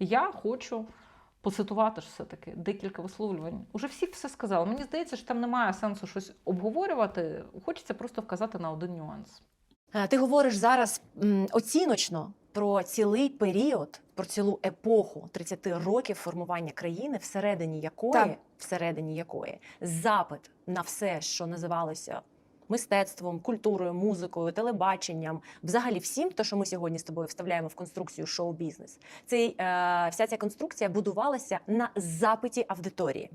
Я хочу поцитувати ж все-таки декілька висловлювань. Уже всі все сказали. Мені здається, що там немає сенсу щось обговорювати. Хочеться просто вказати на один нюанс. Ти говориш зараз оціночно про цілий період, про цілу епоху 30 років формування країни, всередині якої, Так. всередині якої запит на все, що називалося мистецтвом, культурою, музикою, телебаченням, взагалі всім, то, що ми сьогодні з тобою вставляємо в конструкцію шоу-бізнес, цей, е, вся ця конструкція будувалася на запиті аудиторії.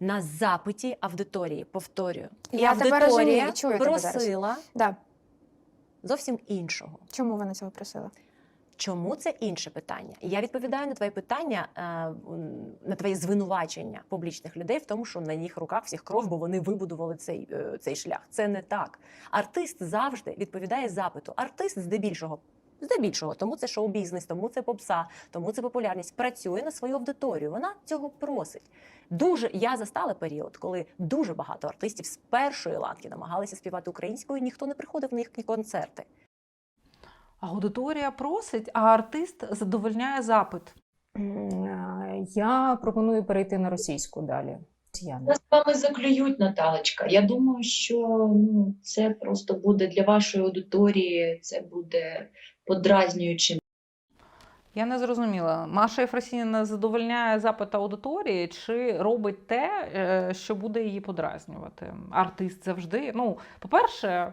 На запиті аудиторії, повторюю. І Я тебе аудиторія розумію, чую тебе зараз. просила Да. зовсім іншого. Чому вона цього просила? Чому це інше питання? Я відповідаю на твоє питання, е, на твоє звинувачення публічних людей в тому, що на їх руках всіх кров, бо вони вибудували цей, е, цей шлях. Це не так. Артист завжди відповідає запиту. Артист здебільшого. Здебільшого, тому це шоу-бізнес, тому це попса, тому це популярність. Працює на свою аудиторію. Вона цього просить. Дуже я застала період, коли дуже багато артистів з першої ланки намагалися співати українською. Ніхто не приходив на їхні концерти. Аудиторія просить, а артист задовольняє запит. Я пропоную перейти на російську далі. Яна. Нас з вами заклюють, Наталочка. Я думаю, що ну, це просто буде для вашої аудиторії, це буде подразнюючим. Я не зрозуміла, Маша Єфросініна задовольняє запит аудиторії чи робить те, е, що буде її подразнювати? Артист завжди. Ну, по-перше,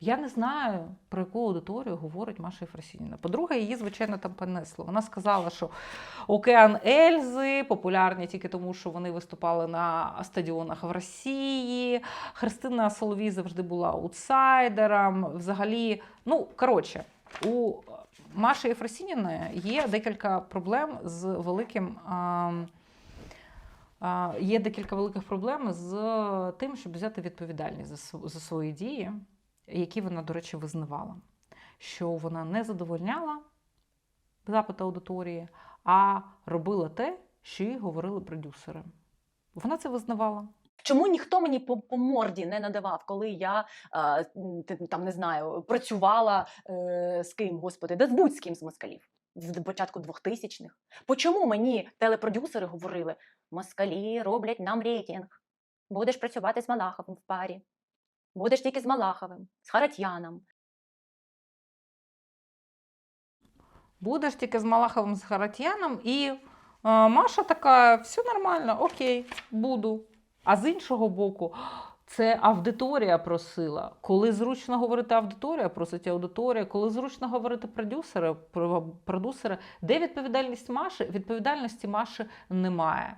я не знаю, про яку аудиторію говорить Маша Єфросініна. По-друге, її, звичайно, там понесло. Вона сказала, що Океан Ельзи популярні тільки тому, що вони виступали на стадіонах в Росії. Христина Соловій завжди була аутсайдером. Взагалі, ну коротше, у Маші Єфросініної є декілька проблем з великим. а, а, Є декілька великих проблем з тим, щоб взяти відповідальність за, за свої дії, які вона, до речі, визнавала. Що вона не задовольняла запит аудиторії, а робила те, що їй говорили продюсери. Вона це визнавала. Чому ніхто мені по, по морді не надавав, коли я е, там не знаю, працювала е, з ким, господи, да з будь-ким з москалів в початку 2000-х? Почому мені телепродюсери говорили: москалі роблять нам рейтинг, будеш працювати з Малаховим в парі, будеш тільки з Малаховим, з Харатьяном. Будеш тільки з Малаховим з Харатьяном, і е, Маша така: все нормально, окей, буду. А з іншого боку, це аудиторія просила. Коли зручно говорити аудиторія, просить аудиторія. Коли зручно говорити продюсери, продюсери, де відповідальність Маші? Відповідальності Маші немає.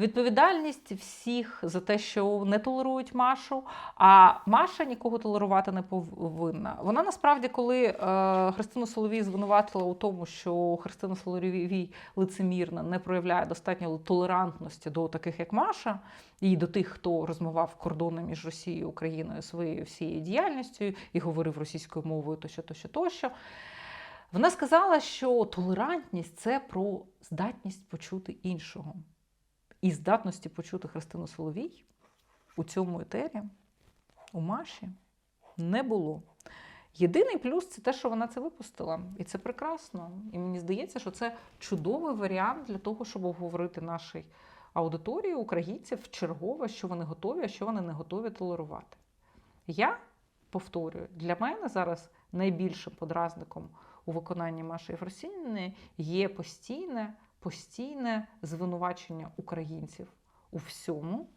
Відповідальність всіх за те, що не толерують Машу, а Маша нікого толерувати не повинна. Вона насправді, коли е, Христину Соловій звинуватила у тому, що Христина Соловій лицемірна не проявляє достатньо толерантності до таких, як Маша, і до тих, хто розмивав кордони між Росією і Україною своєю всією діяльністю і говорив російською мовою тощо, тощо, тощо. Вона сказала, що толерантність це про здатність почути іншого. І здатності почути Христину Соловій у цьому етері у Маші не було. Єдиний плюс це те, що вона це випустила. І це прекрасно. І мені здається, що це чудовий варіант для того, щоб обговорити нашій аудиторії українців чергове, що вони готові, а що вони не готові толерувати. Я повторюю, для мене зараз найбільшим подразником у виконанні Маші Єфросініної є постійне, постійне звинувачення українців у всьому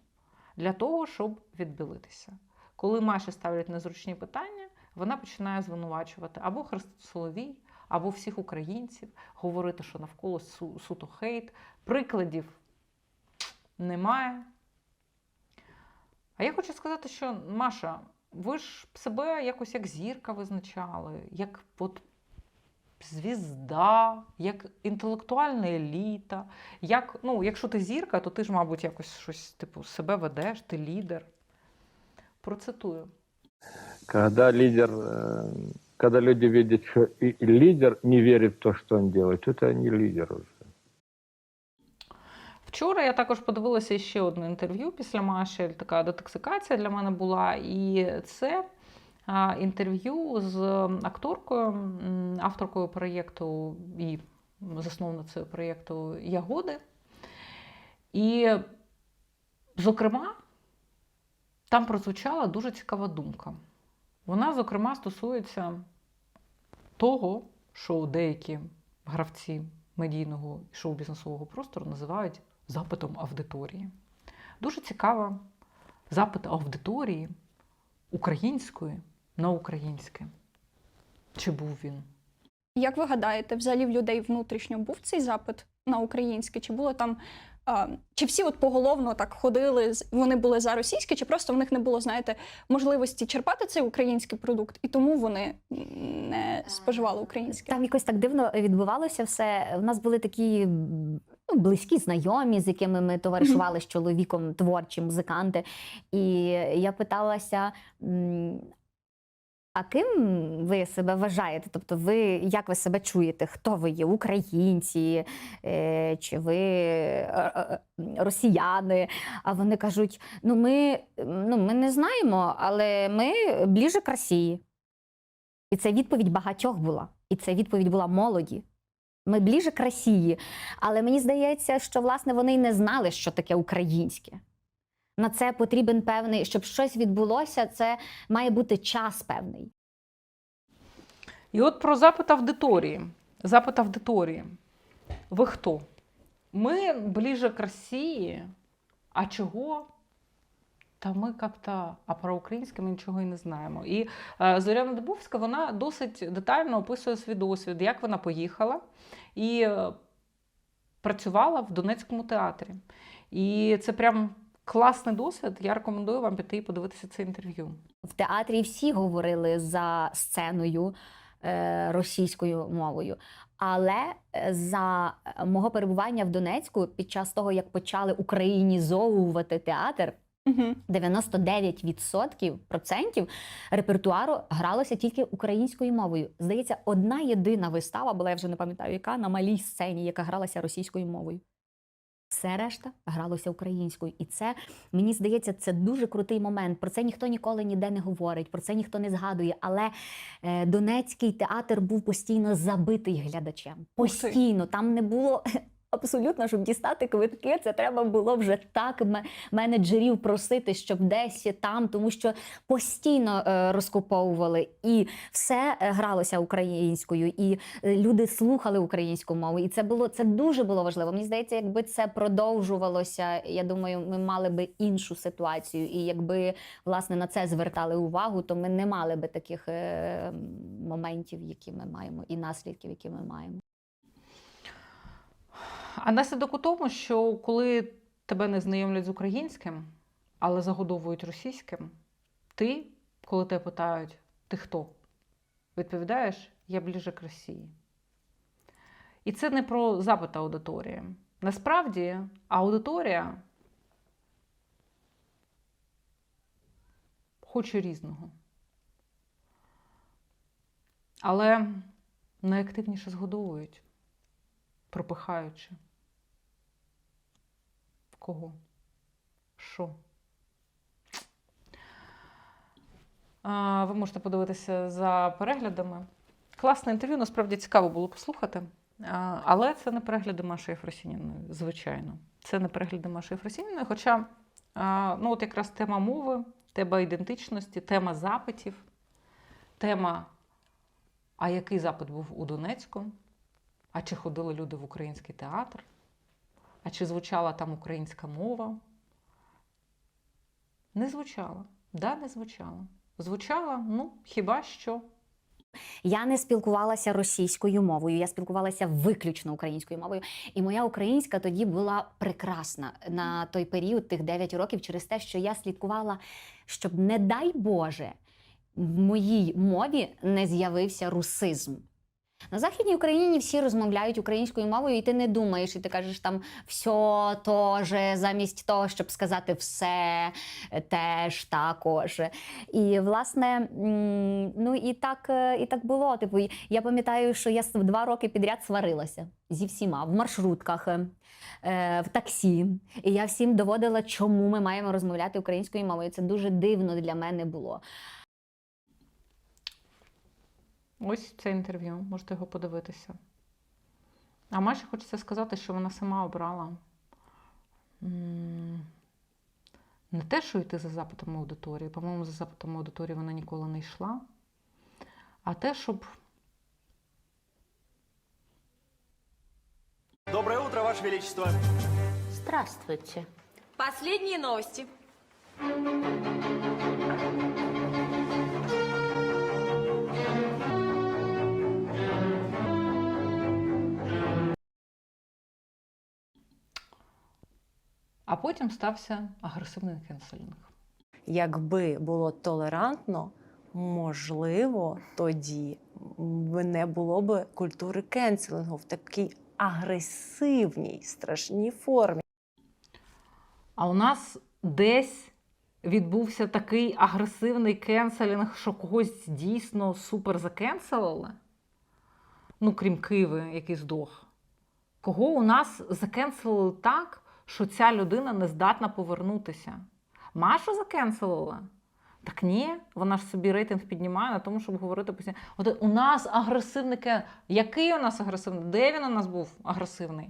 для того, щоб відбілитися. Коли Маші ставлять незручні питання, вона починає звинувачувати або Соловій, або всіх українців, говорити, що навколо су- суто хейт. Прикладів немає. А я хочу сказати, що Маша, ви ж себе якось як зірка визначали, як от звізда, як інтелектуальна еліта. Як, ну, якщо ти зірка, то ти ж, мабуть, якось щось типу себе ведеш, ти лідер. Процитую. Когда лидер, э, когда люди видят, что и и лидер не верит в то, что он делает, это не лидер уже. Вчора я також подивилася ще одне інтерв'ю після Маші. Така детоксикація для мене була. І це інтерв'ю з акторкою, авторкою проєкту і засновницею проєкту Ягоди. І, зокрема, там прозвучала дуже цікава думка. Вона, зокрема, стосується того, що деякі гравці медійного і шоу-бізнесового простору називають запитом аудиторії. Дуже цікава запит аудиторії української на українське. Чи був він? Як ви гадаєте, взагалі в людей внутрішньо був цей запит на українське? Чи було там. А, чи всі от поголовно так ходили, вони були за російське, чи просто в них не було, знаєте, можливості черпати цей український продукт, і тому вони не споживали українське? Там якось так дивно відбувалося все. У нас були такі ну, близькі знайомі, з якими ми товаришували з чоловіком, творчі музиканти. І я питалася. А ким ви себе вважаєте? Тобто, ви як ви себе чуєте? Хто ви є? Українці е, чи ви е, е, росіяни? А вони кажуть: ну ми, ну, ми не знаємо, але ми ближе к Росії. І це відповідь багатьох була. І це відповідь була молоді. Ми ближе к Росії. Але мені здається, що власне вони й не знали, що таке українське. На це потрібен певний, щоб щось відбулося, це має бути час певний. І от про запит аудиторії. Запит аудиторії. Ви хто? Ми ближе к Росії. А чого? Та ми як-то, а про українське ми нічого і не знаємо. І е, Зоряна Дубовська вона досить детально описує свій досвід, як вона поїхала і е, працювала в Донецькому театрі. І це прям класний досвід. Я рекомендую вам піти і подивитися це інтерв'ю. В театрі всі говорили за сценою е, російською мовою. Але е, за е, мого перебування в Донецьку під час того, як почали українізовувати театр, Угу. 99% процентів репертуару гралося тільки українською мовою. Здається, одна єдина вистава була, я вже не пам'ятаю, яка на малій сцені, яка гралася російською мовою. Все решта гралося українською. І це, мені здається, це дуже крутий момент. Про це ніхто ніколи ніде не говорить, про це ніхто не згадує. Але е, Донецький театр був постійно забитий глядачем. Постійно. Там не було. Абсолютно, щоб дістати квитки, це треба було вже так ме- менеджерів просити, щоб десь там, тому що постійно е, розкуповували і все е, гралося українською, і е, люди слухали українську мову. І це було це дуже було важливо. Мені здається, якби це продовжувалося, я думаю, ми мали би іншу ситуацію. І якби власне на це звертали увагу, то ми не мали би таких моментів, які ми маємо, і наслідків, які ми маємо. А наслідок у тому, що коли тебе не знайомлять з українським, але загодовують російським, ти, коли тебе питають, ти хто? Відповідаєш, я ближе к Росії. І це не про запит аудиторії. Насправді, аудиторія хоче різного. Але найактивніше згодовують пропихаючи. Кого? Що? А, Ви можете подивитися за переглядами. Класне інтерв'ю, насправді цікаво було послухати. А, Але це не перегляди Маші Єфросініної, звичайно. Це не перегляди Маші Єфросініної, хоча а, ну, от якраз тема мови, тема ідентичності, тема запитів, тема, а який запит був у Донецьку? А чи ходили люди в український театр? А чи звучала там українська мова? Не звучала. Да, не звучала. Звучала, ну, хіба що. Я не спілкувалася російською мовою, я спілкувалася виключно українською мовою. І моя українська тоді була прекрасна на той період, тих 9 років, через те, що я слідкувала, щоб, не дай Боже, в моїй мові не з'явився русизм. На Західній Україні всі розмовляють українською мовою, і ти не думаєш, і ти кажеш там все теж, замість того, щоб сказати все теж також. І власне, ну і так, е, і так було. Типу, я пам'ятаю, що я два роки підряд сварилася зі всіма в маршрутках. е, В таксі, і я всім доводила, чому ми маємо розмовляти українською мовою. Це дуже дивно для мене було. Ось це інтерв'ю, можете його подивитися. А майже хочеться сказати, що вона сама обрала не те, що йти за запитом аудиторії. По-моєму, за запитом аудиторії вона ніколи не йшла. А те, щоб Доброе утро, Ваше Величество. Здравствуйте. Последние новости. Потім стався агресивний кенселінг. Якби було толерантно, можливо, тоді не було б культури кенселингу в такій агресивній, страшній формі. А у нас десь відбувся такий агресивний кенселінг, що когось дійсно супер закенселили. Ну, крім Киви, який здох. Кого у нас закенселили так, що ця людина не здатна повернутися? Машу закенселила? Так ні, вона ж собі рейтинг піднімає на тому, щоб говорити постійно. От у нас агресивний кен. Який у нас агресивний? Де він у нас був агресивний?